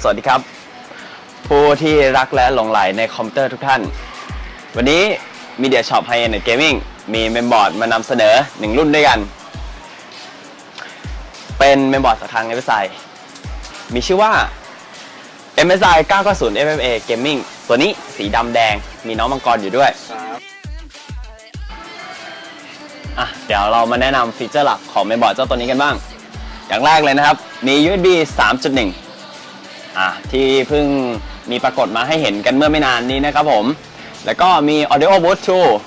สวัสดีครับ ผู้ที่รักและหลงไหลในคอมพิวเตอร์ทุกท่าน วันนี้ Media Shop High End Gaming มีเมมบอร์ดมานำเสนอหนึ่งรุ่นด้วยกัน เป็นเมมบอร์ดจากทาง MSI มีชื่อว่า MSI 990 FFA Gaming ตัวนี้สีดำแดงมีน้องมังกรอยู่ด้วยอะเดี๋ยวเรามาแนะนำฟีเจอร์หลักของเมมบอร์ดเจ้าตัวนี้กันบ้าง อย่างแรกเลยนะครับ มี USB 3.1 อะที่เพิ่งมีปรากฏมาให้เห็นกันเมื่อไม่นานนี้นะครับผม แล้วก็มี Audio Boost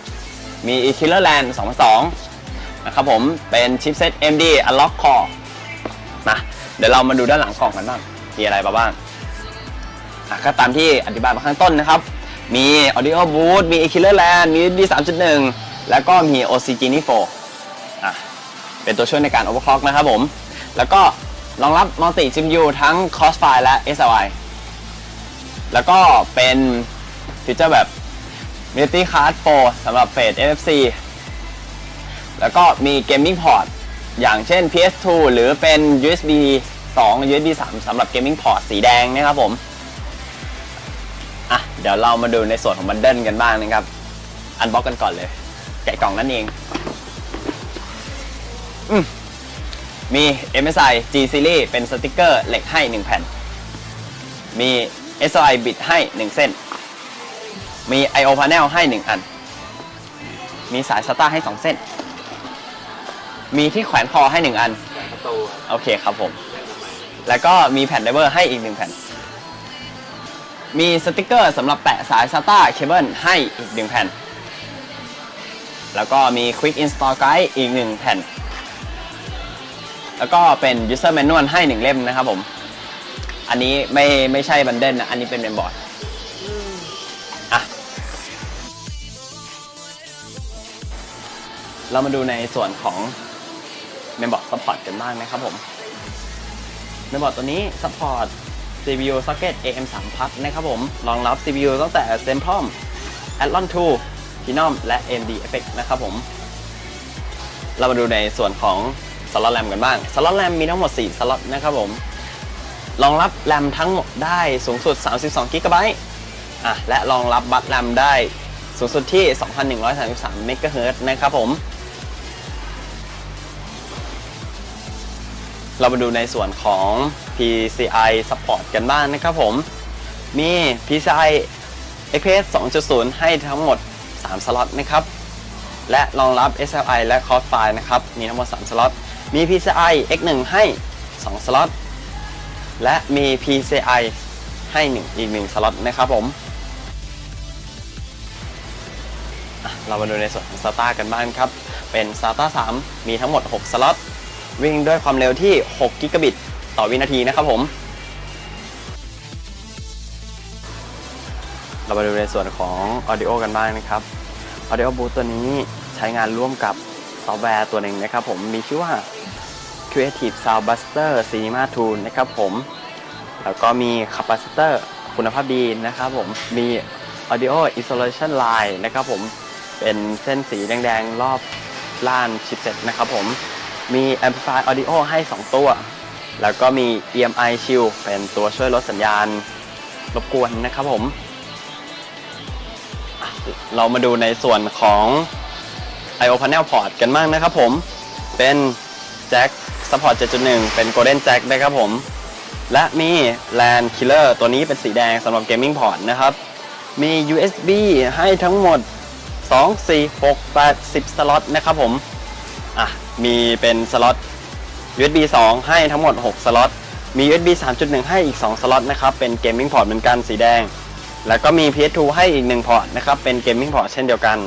2 มี e Killer Land 2.2นะครับผม เป็นชิปเซ็ต AMD Unlock Core นะเดี๋ยวเรามาดูด้านหลังกล่องกันบ้าง มีอะไรบ้างอะก็ตามที่อธิบายมาข้างต้นนะครับ มี Audio Boost มี e Killer Land มี USB 3.1 แล้วก็มี OC Genie 4อะเป็นตัวช่วยในการ overclock นะครับผม แล้วก็ รองรับ multi GPU ทั้ง Crossfire และ SLI แล้วก็เป็นฟีเจอร์แบบ Multi Card 4สำหรับ Fade NFC แล้วก็มี Gaming Port อย่างเช่น PS2 หรือเป็น USB 2 USB 3สำหรับ Gaming Port สีแดงนะครับผม อะ เดี๋ยวเรามาดูในส่วนของบันเดิลกันบ้างนะครับ อันบ็อกกันก่อนเลย แกะกล่องนั่นเอง อืม มี MSI G Series เป็นสติกเกอร์เหล็กให้ 1 แผ่น มี SLI บิดให้ 1 เส้น มี I/O panel ให้ 1 อัน มีสาย SATA ให้ 2 เส้น มีที่แขวนคอให้ 1 อัน ประตูโอเคครับผม แล้วก็มีแผ่นไดเวอร์ให้อีก 1 แผ่น มีสติกเกอร์สำหรับแปะสาย SATA เคเบิลให้อีก 1 แผ่น แล้วก็มี Quick Install Guide อีก 1 แผ่น แล้วก็เป็น User Manual ให้1เล่มนะครับผม อันนี้ไม่ไม่ใช่บันเดิลนะ อันนี้เป็นเมมบอร์ดอะเรามาดูในส่วนของเมมบอร์ด Support กันบ้างนะครับผมเมมบอร์ดตัวนี้ Support CPU Socket AM3 Plus นะครับผม รองรับ CPU ตั้งแต่ Centrum Athlon 2 Phenom และ AMD FX นะครับผม เรามาดูในส่วนของ สล็อตแรมกันบ้างสล็อตแรมมีทั้งหมด 4สล็อตนะครับผมรองรับแรมทั้งหมดได้สูงสุด 32 g b อะและรองรับบัตรแรมได้สูงสุดที่ 2,133 MHz นะครับผม เรามาดูในส่วนของ PCI support กันบ้างนะครับผม มี PCI Express 2.0 ให้ทั้งหมด 3 สล็อตนะครับ และรองรับ SLI และ Crossfire นะครับ มีทั้งหมด 3 สล็อต มี PCI X1 ให้ 2 สล็อต และมี PCI ให้1อีก1สล็อตนะครับผม เรามาดูในส่วนของ SATA กันบ้างครับ เป็น SATA 3 มีทั้งหมด 6 สล็อต วิ่งด้วยความเร็วที่ 6 กิกะบิตต่อวินาทีนะครับผม เรามาดูในส่วนของ Audio กันบ้างนะครับ Audio Boost ตัวนี้ใช้งานร่วมกับซอฟต์แวร์ตัวหนึ่งนะครับผมมีชื่อว่า Creative Sound Buster Cinema Tool นะครับผม แล้วก็มี Capacitor คุณภาพดีนะครับผม มี Audio Isolation Line นะครับผม เป็นเส้นสีแดงๆ รอบล่านชิปเซ็ตนะครับผม มี Amplify Audio ให้ 2 ตัว แล้วก็มี EMI Shield เป็นตัวช่วยลดสัญญาณรบกวนนะครับผม เรามาดูในส่วนของ I/O Panel Port กันบ้างนะครับผม เป็นแจ็ค Support 7.1 เป็น Golden Jack นะครับผม และมี LAN Killer ตัวนี้เป็นสีแดงสำหรับ Gaming Port นะครับ มี USB ให้ทั้งหมด 2 4 6 8 10 สล็อตนะครับผม อะ มีเป็นสล็อต USB 2 ให้ทั้งหมด 6 สล็อต มี USB 3.1 ให้อีก 2 สล็อตนะครับ เป็น Gaming Port เหมือนกันสีแดง แล้วก็มี PS2 ให้อีก 1 พอร์ตนะครับ เป็น Gaming Port เช่นเดียวกัน